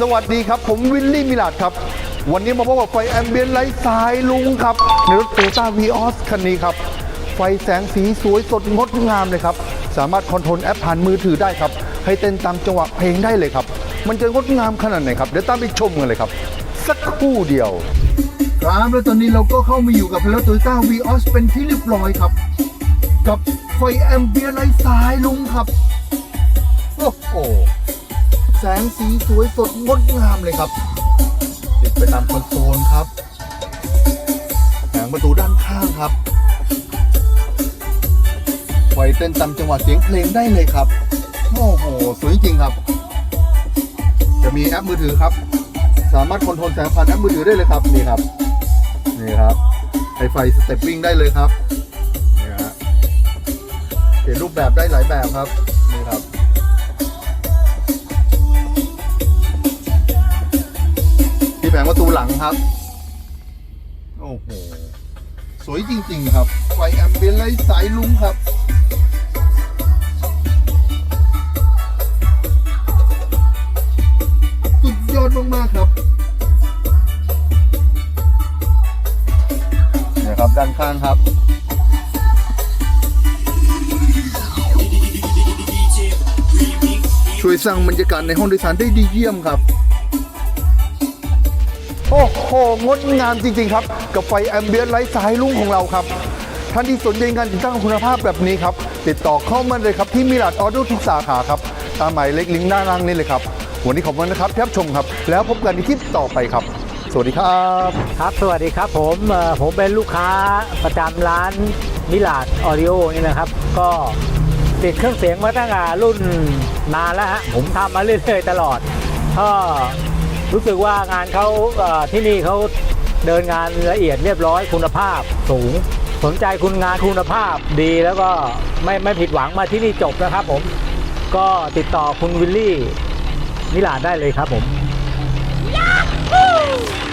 สวัสดีครับ ผมวิลลี่มิลาดครับ วันนี้มาพบกับไฟแอมเบียนไลท์สายลุงครับ ในรถโตโยต้าวีออสคันนี้ครับ ไฟแสงสีสวยสดงดงามเลยครับ สามารถคอนโทรลแอปผ่านมือถือได้ครับ ให้เต้นตามจังหวะเพลงได้เลยครับ มันจะงดงามขนาดไหนครับ เดี๋ยวตามไปชมกันเลยครับ สักครู่เดียว ครับแล้วตอนนี้เราก็เข้ามาอยู่กับรถโตโยต้าวีออสเป็นที่เรียบร้อยครับ กับไฟแอมเบียนไลท์สายลุงครับโอ้โห แสงสีสวยสดงดงามเลยครับติดไปตามคอนโซลครับแผงประตูด้านข้างครับไฟเต้นตามจังหวะเสียงเพลงได้เลยครับ โอ้โห สวยจริงครับ จะมีแอปมือถือครับ สามารถคอนโทรลแสงผ่านแอปมือถือได้เลยครับ นี่ครับ นี่ครับไฟไฟสเต็ปวิ่งได้เลยครับ นี่ฮะเปลี่ยนรูปแบบได้หลายแบบครับ นี่ครับ งประตูหลังครับ โอ้โห สวยจริง ๆ ครับ ไฟแอมเบียนไลท์สายลุ้งครับสุดยอดมาก ๆ ครับเนี่ยครับ ด้านข้างครับช่วยสร้างบรรยากาศในห้องโดยสารได้ดีเยี่ยมครับ โอ้โห งดงามจริง ๆ ครับ กับไฟแอมเบียนไลท์สายลุ่งของเราครับ ท่านที่สนใจงานติดตั้งคุณภาพแบบนี้ครับ ติดต่อเข้ามาเลยครับ ที่มิลาดออโต้ทุกสาขาครับ ตามหมายเลขลิงก์หน้าล่างนี้เลยครับ วันนี้ขอบคุณนะครับที่รับชมครับ แล้วพบกันในคลิปต่อไปครับ สวัสดีครับ ครับสวัสดีครับผมเอ่อผมเป็นลูกค้าประจำร้านมิลาดออดิโอนี่นะครับ ก็ติดเครื่องเสียงมาตั้งแต่รุ่นนานแล้วฮะผมทำมาเรื่อยๆตลอดก็ รู้สึกว่างานเขาที่นี่เขาเดินงานละเอียดเรียบร้อยคุณภาพสูง สนใจคุณงานคุณภาพดีแล้วก็ไม่ไม่ผิดหวังมาที่นี่จบนะครับผม ก็ติดต่อคุณวิลลี่นิลาได้เลยครับผม Yahoo!